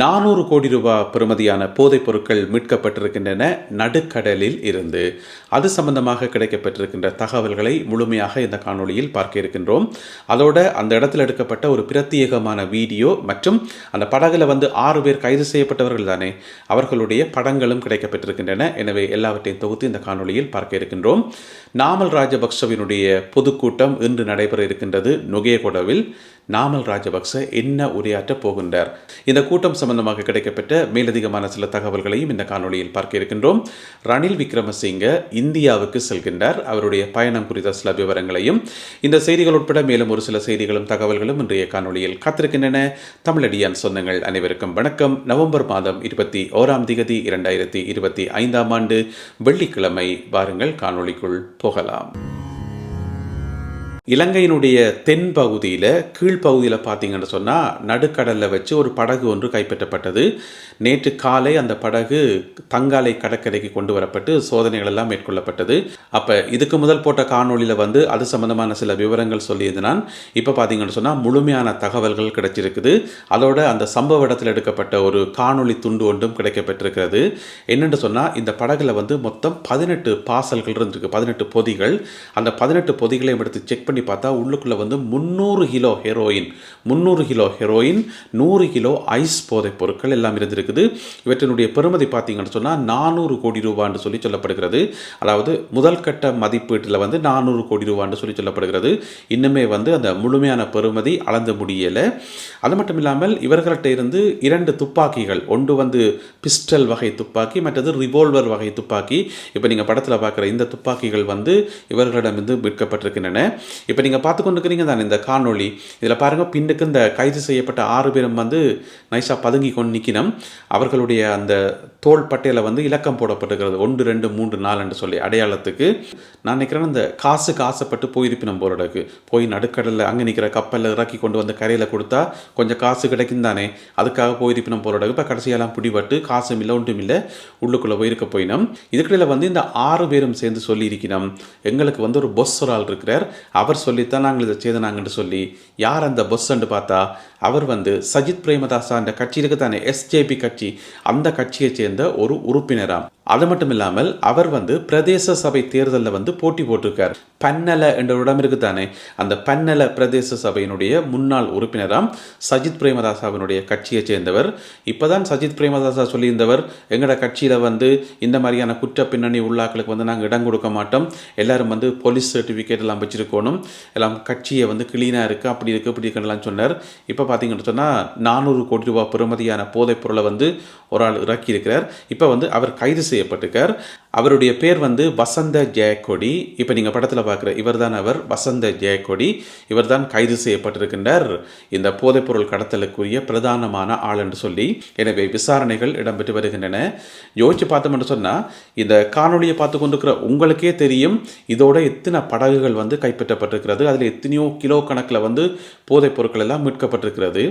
நானூறு கோடி ரூபாய் பெறுமதியான போதைப் பொருட்கள் மீட்கப்பட்டிருக்கின்றன நடுக்கடலில் இருந்து. அது சம்பந்தமாக கிடைக்கப்பட்டிருக்கின்ற தகவல்களை முழுமையாக இந்த காணொளியில் பார்க்க இருக்கின்றோம். அதோட அந்த இடத்தில் எடுக்கப்பட்ட ஒரு பிரத்யேகமான வீடியோ மற்றும் அந்த படகுல வந்து ஆறு பேர் கைது செய்யப்பட்டவர்கள் தானே அவர்களுடைய படங்களும் கிடைக்கப்பட்டிருக்கின்றன. எனவே எல்லாவற்றையும் தொகுத்து இந்த காணொளியில் பார்க்க இருக்கின்றோம். நாமல் ராஜபக்சவினுடைய பொதுக்கூட்டம் இன்று நடைபெற இருக்கின்றது நுகேகொடவில். நாமல் ராஜபக்ச என்ன உரையாற்றப் போகின்றார்? இந்த கூட்டம் சம்பந்தமாக கிடைக்கப்பட்ட மேலதிகமான சில தகவல்களையும் இந்த காணொலியில் பார்க்க இருக்கின்றோம். ரணில் விக்ரமசிங்க இந்தியாவுக்கு செல்கின்றார். அவருடைய பயணம் குறித்த சில விவரங்களையும் இந்த செய்திகள் உட்பட மேலும் ஒரு சில செய்திகளும் தகவல்களும் இன்றைய காணொலியில் காத்திருக்கின்றன. தமிழடியான் சொந்தங்கள் அனைவருக்கும் வணக்கம். நவம்பர் மாதம் இருபத்தி ஓராம் திகதி இரண்டாயிரத்தி இருபத்தி ஐந்தாம் ஆண்டு வெள்ளிக்கிழமை வாருங்கள் காணொளிக்குள் போகலாம். இலங்கையினுடைய தென் பகுதியில் கீழ்ப்பகுதியில் பார்த்தீங்கன்னு சொன்னால் நடுக்கடலில் வச்சு ஒரு படகு ஒன்று கைப்பற்றப்பட்டது. நேற்று காலை அந்த படகு தங்காலை கடற்கரைக்கு கொண்டு வரப்பட்டு சோதனைகள் எல்லாம் மேற்கொள்ளப்பட்டது. அப்போ இதுக்கு முதல் போட்ட காணொலியில் வந்து அது சம்பந்தமான சில விவரங்கள் சொல்லியிருந்தான். இப்போ பார்த்தீங்கன்னு சொன்னால் முழுமையான தகவல்கள் கிடைச்சிருக்குது. அதோட அந்த சம்பவ இடத்தில் எடுக்கப்பட்ட ஒரு காணொளி துண்டு ஒன்றும் கிடைக்கப்பட்டிருக்கிறது என்னென்னு சொன்னால் இந்த படகுல வந்து மொத்தம் பதினெட்டு பாசல்கள் இருந்திருக்கு பதினெட்டு பொதிகள். அந்த பதினெட்டு பொதிகளையும் எடுத்து செக் பண்ணி பார்த்தா உள்ளுக்குள்ளே வந்து முந்நூறு கிலோ ஹெரோயின் முந்நூறு கிலோ ஹெரோயின் நூறு கிலோ ஐஸ் போதைப் பொருட்கள் எல்லாம் இருந்திருக்குது. இவற்றினுடைய பெருமதி பார்த்தீங்கன்னு சொன்னால் நானூறு கோடி ரூபான்னு சொல்லி சொல்லப்படுகிறது. அதாவது முதல் கட்ட மதிப்பீட்டில் வந்து நானூறு கோடி ரூபான்னு சொல்லி சொல்லப்படுகிறது. இன்னுமே வந்து அந்த முழுமையான பெருமதி அளந்து முடியலை. அது மட்டும் இல்லாமல் இவர்கள்ட்ட இருந்து இரண்டு துப்பாக்கிகள் ஒன்று வந்து பிஸ்டல் வகை துப்பாக்கி மற்றது ரிவால்வர் வகை துப்பாக்கி. இப்போ நீங்கள் படத்தில் பார்க்குற இந்த துப்பாக்கிகள் வந்து இவர்களிடமிருந்து விற்கப்பட்டிருக்கின்றன இப்போ நீங்கள் பார்த்து கொண்டிருக்கிறீங்க தானே இந்த காணொளி? இதில் பாருங்கள் பின்னுக்கு இந்த கைது செய்யப்பட்ட ஆறு பேரும் வந்து நைஸாக பதுங்கி கொண்டு நிற்கினோம் அவர்களுடைய அந்த தோல் பட்டையில் வந்து இலக்கம் போடப்பட்டிருக்கிறது. ஒன்று ரெண்டு மூன்று நாலுன்னு சொல்லி அடையாளத்துக்கு. நான் நினைக்கிறேன் இந்த காசுக்கு ஆசைப்பட்டு போயிருப்பினம் போகிறதுக்கு போய் நடுக்கடலில் அங்கே நிற்கிற கப்பலில் இறக்கி கொண்டு வந்து கரையில் கொடுத்தா கொஞ்சம் காசு கிடைக்கும் தானே. அதுக்காக போயிருப்பினம் போகிறதுக்கு இப்போ கடைசியெல்லாம் பிடிபட்டு காசும் இல்லை ஒன்றும் இல்லை. உள்ளுக்குள்ளே போயிருக்க போயினோம். இதுக்கிடையில் வந்து இந்த ஆறு பேரும் சேர்ந்து சொல்லியிருக்கணும் எங்களுக்கு வந்து ஒரு பொஸ் ஒரு ஆள் இருக்கிறார். அவர் சொல்லித்தான் நாங்கள் இதை செய்தனாங்கன்னு சொல்லி யார் அந்த பொஸ்ன்னு பார்த்தா அவர் வந்து சஜித் பிரேமதாசா அந்த கட்சி இருக்கு தானே எஸ்ஜேபி கட்சி அந்த கட்சியை சேர்ந்த ஒரு உறுப்பினராம். அது மட்டும் இல்லாமல் அவர் வந்து பிரதேச சபை தேர்தலில் வந்து போட்டி போட்டிருக்கார். பன்னல என்ற ஒரு இடம் இருக்கு தானே? அந்த பன்னல பிரதேச சபையினுடைய முன்னாள் உறுப்பினராம் சஜித் பிரேமதாசாவினுடைய கட்சியை சேர்ந்தவர். இப்போதான் சஜித் பிரேமதாசா சொல்லியிருந்தவர் எங்களோட கட்சியில் வந்து இந்த மாதிரியான குற்ற பின்னணி உள்ளாக்களுக்கு வந்து நாங்கள் இடம் கொடுக்க மாட்டோம். எல்லாரும் வந்து போலீஸ் சர்டிஃபிகேட் எல்லாம் வச்சிருக்கணும். எல்லாம் கட்சியை வந்து கிளீனாக இருக்குது அப்படி இருக்குது இப்படி இருக்குலாம் சொன்னார். இப்போ பார்த்தீங்கன்னு சொன்னால் நானூறு கோடி ரூபாய் பெறுமதியான போதைப் பொருளை வந்து ஒரு ஆள் இறக்கி இருக்கிறார் இப்போ வந்து அவர் கைது செய்யப்பட்டிருக்கார். அவருடைய பேர் வந்து வசந்த ஜெயக்கொடி. இப்போ நீங்கள் படத்தில் பார்க்குற இவர் தான் அவர் வசந்த ஜெயக்கொடி. இவர் தான் கைது செய்யப்பட்டிருக்கின்றார். இந்த போதைப்பொருள் கடத்தலுக்குரிய பிரதானமான ஆள் என்று சொல்லி எனவே விசாரணைகள் இடம்பெற்று வருகின்றன. யோசிச்சு என்று சொன்னால் இந்த காணொலியை பார்த்து கொண்டிருக்கிற உங்களுக்கே தெரியும் இதோட எத்தனை படகுகள் வந்து கைப்பற்றப்பட்டிருக்கிறது. அதில் எத்தனையோ கிலோ கணக்கில் வந்து போதைப் பொருட்கள் எல்லாம் மீட்கப்பட்டிருக்கிறது.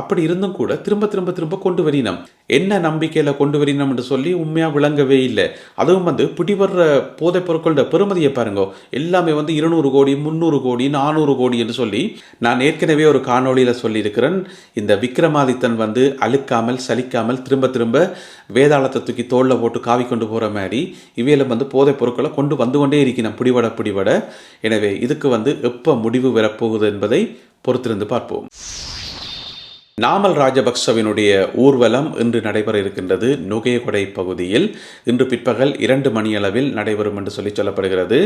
அப்படி இருந்தும் கூட திரும்ப திரும்ப திரும்ப கொண்டு வரினம். என்ன நம்பிக்கையில் கொண்டு வரினம் என்று சொல்லி உண்மையாக விளங்கவே இல்லை. அதுவும் வந்து பிடிவர்ற போதைப் பொருட்களோட பெருமதியை பாருங்க. எல்லாமே வந்து இருநூறு கோடி முந்நூறு கோடி நானூறு கோடி என்று சொல்லி நான் ஏற்கனவே ஒரு காணொளியில் சொல்லியிருக்கிறேன். இந்த விக்ரமாதித்தன் வந்து அழுக்காமல் சலிக்காமல் திரும்ப திரும்ப வேதாளத்தை தூக்கி தோளில் போட்டு காவி கொண்டு போகிற மாதிரி இவையில் வந்து போதைப் பொருட்களை கொண்டு வந்து கொண்டே இருக்கணும். பிடிவட பிடிவட எனவே இதுக்கு வந்து எப்போ முடிவு வரப்போகுது என்பதை பொறுத்திருந்து பார்ப்போம். நாமல் ராஜபக்சவினுடைய ஊர்வலம் இன்று நடைபெற இருக்கின்றது. நுகையகொடை பகுதியில் இன்று பிற்பகல் இரண்டு மணியளவில் நடைபெறும் என்று சொல்லி சொல்லப்படுகிறது.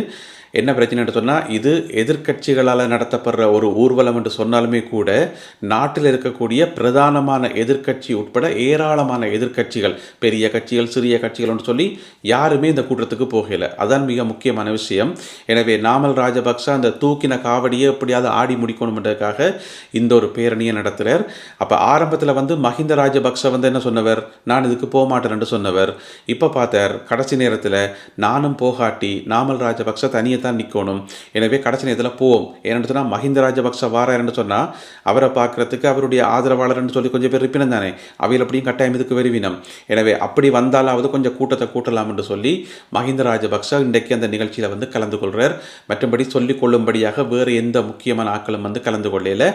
என்ன பிரச்சனை சொன்னால் இது எதிர்க்கட்சிகளால் நடத்தப்படுற ஒரு ஊர்வலம் என்று சொன்னாலுமே கூட நாட்டில் இருக்கக்கூடிய பிரதானமான எதிர்க்கட்சி உட்பட ஏராளமான எதிர்க்கட்சிகள் பெரிய கட்சிகள் சிறிய கட்சிகள்னு சொல்லி யாருமே இந்த கூட்டத்துக்கு போகலை. அதான் மிக முக்கியமான விஷயம். எனவே நாமல் ராஜபக்ச அந்த தூக்கின காவடியை எப்படியாவது ஆடி முடிக்கணும்ன்றதுக்காக இந்த ஒரு பேரணியை நடத்துகிறார் அப்போ ஆரம்பத்தில் வந்து மஹிந்த ராஜபக்ச வந்து என்ன சொன்னவர்? நான் இதுக்கு போக மாட்டேன்னு சொன்னவர். இப்போ பார்த்தார் கடைசி நேரத்தில் நானும் போகாட்டி நாமல் ராஜபக்ச தனியே தான் நிற்கணும் எனவே கடைசி நேரத்தில் போவோம். ஏன்னு சொன்னால் மஹிந்த ராஜபக்ச வாராருன்னு சொன்னால் அவரை பார்க்குறதுக்கு அவருடைய ஆதரவாளர்னு சொல்லி கொஞ்சம் பேர் இருப்பினம் தானே? அவையில் அப்படியும் கட்டாயம் இதுக்கு வருவினம். எனவே அப்படி வந்தாலாவது கொஞ்சம் கூட்டத்தை கூட்டலாம் என்று சொல்லி மஹிந்த ராஜபக்ச இன்றைக்கு அந்த நிகழ்ச்சியில் வந்து கலந்து கொள்கிறார் மற்றபடி சொல்லிக் கொள்ளும்படியாக வேறு எந்த முக்கியமான ஆக்களும் வந்து கலந்து கொள்ளையில்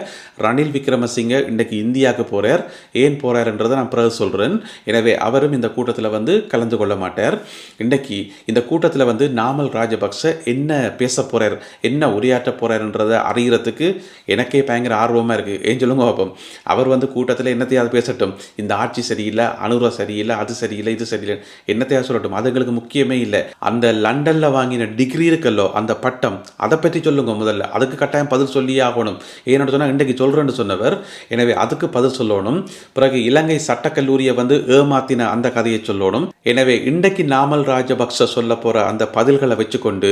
ரணில் விக்ரமசிங்க இன்றைக்கு இந்திய இந்தியாவுக்கு போகிறார் ஏன் போகிறாருன்றதை நான் பிறகு சொல்கிறேன் எனவே அவரும் இந்த கூட்டத்தில் வந்து கலந்து கொள்ள மாட்டார். இன்றைக்கு இந்த கூட்டத்தில் வந்து நாமல் ராஜபக்ச என்ன பேச போகிறார் என்ன உரையாற்ற போகிறார்ன்றதை அறிகிறதுக்கு எனக்கே பயங்கர ஆர்வமாக இருக்குது ஏன் சொல்லுங்க பார்ப்போம் அவர் வந்து கூட்டத்தில் என்னத்தையாவது பேசட்டும். இந்த ஆட்சி சரியில்லை அனுரா சரியில்லை அது சரியில்லை இது சரியில்லை என்னத்தையாவது சொல்லட்டும். அது எங்களுக்கு முக்கியமே இல்லை. அந்த லண்டனில் வாங்கின டிகிரி இருக்கல்லோ அந்த பட்டம் அதை பற்றி சொல்லுங்க முதல்ல. அதுக்கு கட்டாயம் பதில் சொல்லியே ஆகணும். ஏன்னு சொன்னால் இன்றைக்கு சொல்கிறேன்னு சொன்னவர். எனவே அதுக்கு பதில் சொல்லணும். பிறகு இலங்கை சட்டக்கல்லூரியை வந்து ஏமாத்தின அந்த கதையை சொல்லணும். எனவே இன்றைக்கு நாமல் ராஜபக்ச சொல்ல போகிற அந்த பதில்களை வச்சுக்கொண்டு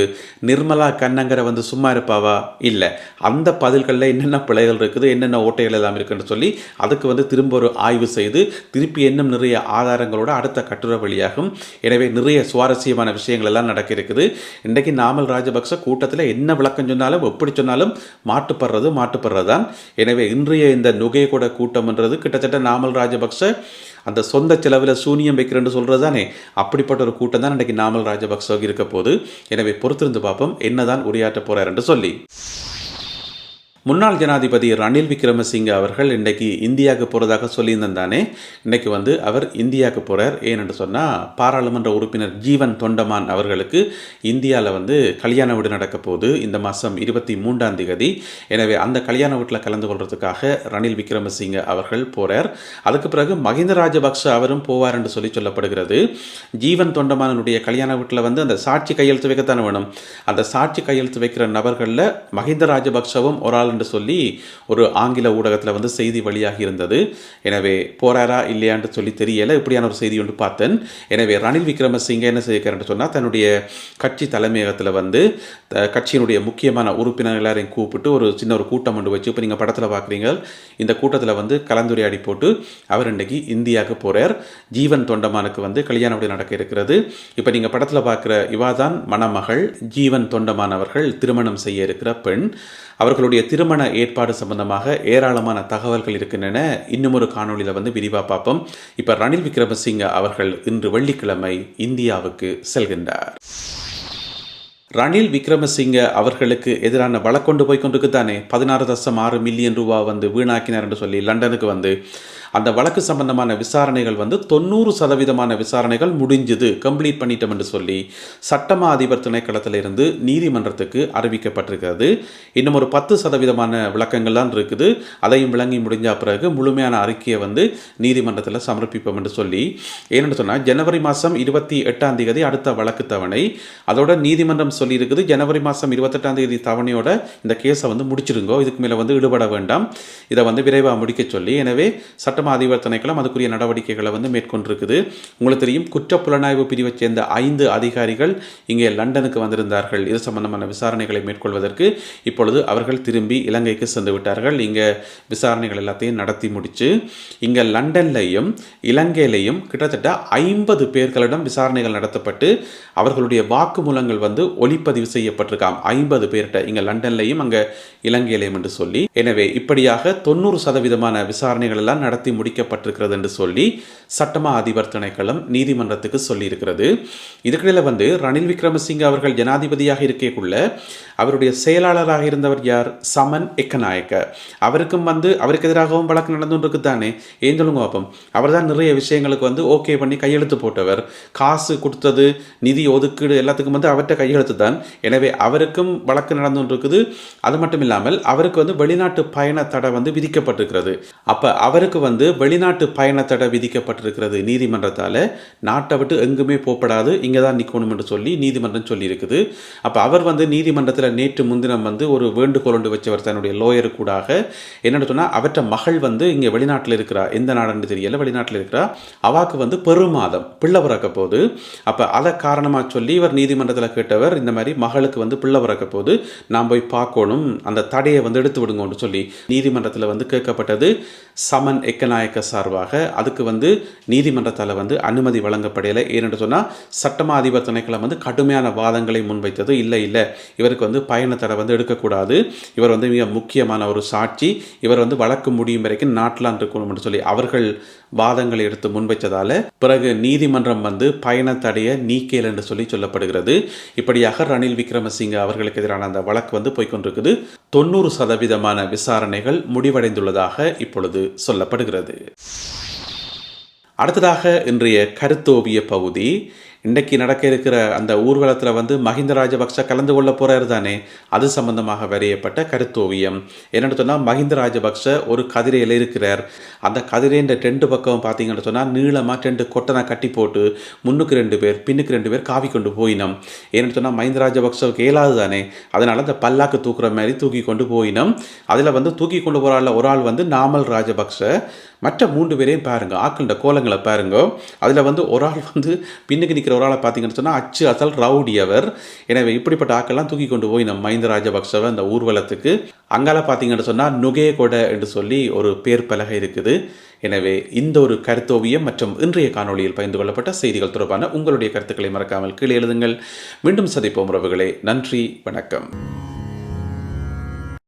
நிர்மலா கண்ணங்கரை வந்து சும்மா இருப்பாவா? இல்லை. அந்த பதில்களில் என்னென்ன பிழைகள் இருக்குது என்னென்ன ஓட்டைகள் எல்லாம் இருக்குன்னு சொல்லி அதுக்கு வந்து திரும்ப ஒரு ஆய்வு செய்து திருப்பி இன்னும் நிறைய ஆதாரங்களோட அடுத்த கட்டுரை வழியாகும். எனவே நிறைய சுவாரஸ்யமான விஷயங்கள் எல்லாம் நடக்க இருக்குது இன்றைக்கு நாமல் ராஜபக்ச கூட்டத்தில் என்ன விளக்கம் சொன்னாலும் எப்படி சொன்னாலும் மாட்டுப்படுறது மாட்டுப்படுறது தான் எனவே இன்றைய இந்த நுகையகூட கூட்டம்ன்றது கிட்டத்தட்ட நாமல் ராஜபக்ச அந்த சொந்த செலவில் சூனியம் வைக்கிறேன்னு சொல்கிறது தானே? அப்படிப்பட்ட ஒரு கூட்டம் தான் இன்றைக்கி நாமல் ராஜபக்ச இருக்க போது எனவே பொறுத்திருந்து பார்ப்போம் என்னதான் உரையாற்ற போகிறார் என்று சொல்லி. முன்னாள் ஜனாதிபதி ரணில் விக்ரமசிங்க அவர்கள் இன்றைக்கு இந்தியாவுக்கு போகிறதாக சொல்லியிருந்தானே இன்றைக்கு வந்து அவர் இந்தியாவுக்கு போகிறார் ஏனென்று சொன்னால் பாராளுமன்ற உறுப்பினர் ஜீவன் தொண்டமான் அவர்களுக்கு இந்தியாவில் வந்து கல்யாண வீடு நடக்க போகுது. இந்த மாதம் இருபத்தி மூன்றாம் தேதி. எனவே அந்த கல்யாண வீட்டில் கலந்து கொள்வதற்காக ரணில் விக்ரமசிங்க அவர்கள் போகிறார் அதுக்கு பிறகு மஹிந்த ராஜபக்ஷ அவரும் போவார் என்று சொல்லி சொல்லப்படுகிறது. ஜீவன் தொண்டமானனுடைய கல்யாண வீட்டில் வந்து அந்த சாட்சி கையெழுத்து வைக்கத்தானே வேணும்? அந்த சாட்சி கையெழுத்து வைக்கிற நபர்களில் மஹிந்த ராஜபக்ஷவும் ஒரு ஆள் என்று சொல்லி ஒரு ஆங்கில ஊடகத்தில் வந்து செய்தி வழியாகி இருந்தது. எனவே போறாரா இல்லையான்னு சொல்லி தெரியல. இப்படியான ஒரு செய்தி ஒன்று பார்த்தேன். எனவே ரணில் விக்ரமசிங்க என்ன செய்கிறார்னு சொன்னால் தன்னுடைய கட்சி தலைமையகத்தில் வந்து கட்சியினுடைய முக்கியமான உறுப்பினர் எல்லாரையும் கூப்பிட்டு ஒரு சின்ன ஒரு கூட்டம் ஒன்று வச்சு இப்போ நீங்கள் படத்தில் பார்க்குறீங்க இந்த கூட்டத்தில் வந்து கலந்துரையாடி போட்டு அவர் இன்றைக்கி இந்தியாவுக்கு போகிறார் ஜீவன் தொண்டமானுக்கு வந்து கல்யாணம் அப்படி நடக்க இருக்கிறது. இப்போ நீங்கள் படத்தில் பார்க்குற இவாதான் மணமகள் ஜீவன் தொண்டமானவர்கள் திருமணம் செய்ய இருக்கிற பெண். அவர்களுடைய திருமண ஏற்பாடு சம்பந்தமாக ஏராளமான தகவல்கள் இருக்கின்றன. இன்னும் ஒரு காணொலியில் வந்து விரிவாக பார்ப்போம். இப்போ ரணில் விக்ரமசிங்க அவர்கள் இன்று வெள்ளிக்கிழமை இந்தியாவுக்கு செல்கின்றார். ரணில் விக்ரமசிங்க அவர்களுக்கு எதிரான வழக்கொண்டு போய் கொண்டிருக்கு தானே பதினாறு தசம் ஆறு மில்லியன் ரூபா வந்து வீணாக்கினார் என்று சொல்லி லண்டனுக்கு வந்து அந்த வழக்கு சம்பந்தமான விசாரணைகள் வந்து தொண்ணூறு சதவீதமான விசாரணைகள் முடிஞ்சுது கம்ப்ளீட் பண்ணிட்டோம் என்று சொல்லி சட்டமா அதிபர் திணைக்களத்திலிருந்து நீதிமன்றத்துக்கு அறிவிக்கப்பட்டிருக்கிறது. இன்னும் ஒரு பத்து சதவீதமான விளக்கங்கள் தான் இருக்குது. அதையும் விளங்கி முடிஞ்ச பிறகு முழுமையான அறிக்கையை வந்து நீதிமன்றத்தில் சமர்ப்பிப்போம் என்று சொல்லி. ஏன்னு சொன்னால் ஜனவரி மாதம் இருபத்தி எட்டாம் தேதி அடுத்த வழக்கு தவணை. அதோட நீதிமன்றம் சொல்லியிருக்குது ஜனவரி மாதம் இருபத்தெட்டாம் தேதி தவணையோட இந்த கேஸை வந்து முடிச்சிருங்கோ இதுக்கு மேலே வந்து ஈடுபட வேண்டாம். இதை வந்து விரைவாக முடிக்க சொல்லி. எனவே சட்டமா அதிபர் திணைக்களம் அதுக்குரிய நடவடிக்கைகளை வந்து மேற்கொண்டிருக்குது. உங்களுக்கு தெரியும் குற்ற புலனாய்வு பிரிவை சேர்ந்த ஐந்து அதிகாரிகள் இங்கே லண்டனுக்கு வந்திருந்தார்கள். இது சம்பந்தமான விசாரணைகளை மேற்கொள்வதற்கு இப்பொழுது அவர்கள் திரும்பி இலங்கைக்கு சென்று விட்டார்கள். இங்கே விசாரணைகள் எல்லாத்தையும் நடத்தி முடிச்சு இங்கே லண்டன்லையும் இலங்கையிலையும் கிட்டத்தட்ட ஐம்பது பேர்களிடம் விசாரணைகள் நடத்தப்பட்டு அவர்களுடைய வாக்குமூலங்கள் வந்து ஒளிப்பதிவு செய்யப்பட்டிருக்காம். ஐம்பது பேர்கிட்ட இங்கே லண்டன்லையும் அங்கே இலங்கையிலையும் என்று சொல்லி. எனவே இப்படியாக தொண்ணூறு சதவீதமான விசாரணைகள் எல்லாம் நடத்தி முடிக்கப்பட்டிருக்கிறது என்று சொல்லி சட்டமா அதிபர் திணைக்களம் நீதிமன்றத்துக்கு சொல்லியிருக்கிறது. இதுக்கிடையில் வந்து ரணில் விக்ரமசிங்க அவர்கள் ஜனாதிபதியாக இருக்கக்குள்ள அவருடைய செயலாளராக இருந்தவர் யார்? சமன் எக்கநாயக்க. அவருக்கும் வந்து அவருக்கு எதிராகவும் வழக்கு நடந்துருக்கு தானே. ஏன் சொல்லுங்க பார்ப்போம் அவர் தான் நிறைய விஷயங்களுக்கு வந்து ஓகே பண்ணி கையெழுத்து போட்டவர். காசு கொடுத்தது நிதி ஒதுக்கீடு எல்லாத்துக்கும் வந்து அவர்கிட்ட கையெழுத்து தான். எனவே அவருக்கும் வழக்கு நடந்து இருக்குது அது மட்டும் இல்லாமல் அவருக்கு வந்து வெளிநாட்டு பயண தடை வந்து விதிக்கப்பட்டிருக்கிறது. அப்போ அவருக்கு வந்து வெளிநாட்டு பயண தடை விதிக்கப்பட்டிருக்கிறது நீதிமன்றத்தால். நாட்டை விட்டு எங்குமே போகப்படாது. இங்கே தான் நிற்கணும் என்று சொல்லி நீதிமன்றம் சொல்லியிருக்குது. அப்போ அவர் வந்து நீதிமன்றத்தில் நேற்று முன்தினம் வந்து ஒரு வேண்டுகோள் ஒன்று வச்சவர் தன்னுடைய லோயரு கூடாக. என்னென்னு சொன்னால் அவற்ற மகள் வந்து இங்கே வெளிநாட்டில் இருக்கிறா. எந்த நாடுன்னு தெரியல வெளிநாட்டில் இருக்கிறா. அவாக்கு வந்து பெருமாதம் பிள்ளை பிறக்க போது அப்போ அதை காரணமாக சொல்லி இவர் நீதிமன்றத்தில் கேட்டவர் இந்த மாதிரி மகளுக்கு வந்து பிள்ளை பிறக்க போது நான் போய் பார்க்கணும். அந்த தடையை வந்து எடுத்து விடுங்கன்னு சொல்லி நீதிமன்றத்தில் வந்து கேட்கப்பட்டது. சமன் எக்க எக்கநாயக்க சார்பாக அதுக்கு வந்து நீதிமன்றத்தால் வந்து அனுமதி வழங்கப்படலை. ஏனென்று சொன்னால் சட்டமா அதிபர் திணைக்களம் வந்து கடுமையான வாதங்களை முன்வைத்தது. இல்லை இல்லை. இவருக்கு வந்து பயண தடை வந்து எடுக்கக்கூடாது. இவர் வந்து மிக முக்கியமான ஒரு சாட்சி. இவர் வந்து வழக்கு முடியும் வரைக்கும் நாட்டிலான் இருக்கணும் என்று சொல்லி அவர்கள் வாதங்களை எடுத்து முன்வைச்சதால பிறகு நீதிமன்றம் வந்து பயண தடையை நீக்கேல் என்று சொல்லி சொல்லப்படுகிறது. இப்படியாக ரணில் விக்ரமசிங்க அவர்களுக்கு எதிரான அந்த வழக்கு வந்து போய்க்கொண்டிருக்குது. தொண்ணூறு சதவீதமான விசாரணைகள் முடிவடைந்துள்ளதாக இப்பொழுது சொல்லப்படுகிறது. அடுத்ததாக இன்றைய கருத்தோவிய பகுதி இன்றைக்கு நடக்க இருக்கிற அந்த ஊர்வலத்தில் வந்து மஹிந்த ராஜபக்ச கலந்து கொள்ள போகிறார் தானே? அது சம்பந்தமாக வரையப்பட்ட கருத்தோவியம். என்னென்னு சொன்னால் மஹிந்த ராஜபக்ச ஒரு கதிரையில் இருக்கிறார். அந்த கதிரைன்ற டெண்டு பக்கம் பார்த்தீங்கன்னு சொன்னால் நீளமாக டெண்டு கொட்டனை கட்டி போட்டு முன்னுக்கு ரெண்டு பேர் பின்னுக்கு ரெண்டு பேர் காவி கொண்டு போயினோம். ஏன்னு சொன்னால் மஹிந்த ராஜபக்சவுக்கு இயலாது தானே? அதனால் அந்த பல்லாக்கு தூக்குற மாதிரி தூக்கி கொண்டு போயினோம். அதில் வந்து தூக்கி கொண்டு போகிற ஒரு ஆள் வந்து நாமல் ராஜபக்ச மற்ற மூன்று பேரையும் பாருங்கள் ஆக்கின்ற கோலங்களை பாருங்க. அதில் வந்து ஒரு ஆள் வந்து பின்னுக்கு நிற்கிற ஒரு ஆளை பார்த்தீங்கன்னு சொன்னால் அச்சு அசல் ரவுடி அவர். எனவே இப்படிப்பட்ட ஆக்கள்லாம் தூக்கி கொண்டு போய் நம்ம மஹிந்த ராஜபக்சவை அந்த ஊர்வலத்துக்கு. அங்கால பார்த்தீங்கன்னு சொன்னால் நுகே கொடை என்று சொல்லி ஒரு பேர் பலகை இருக்குது. எனவே இந்த ஒரு கருத்தோவியம் மற்றும் இன்றைய காணொளியில் பகிர்ந்து கொள்ளப்பட்ட செய்திகள் தொடர்பான உங்களுடைய கருத்துக்களை மறக்காமல் கீழே எழுதுங்கள். மீண்டும் சந்திப்போம் உறவுகளே. நன்றி வணக்கம்.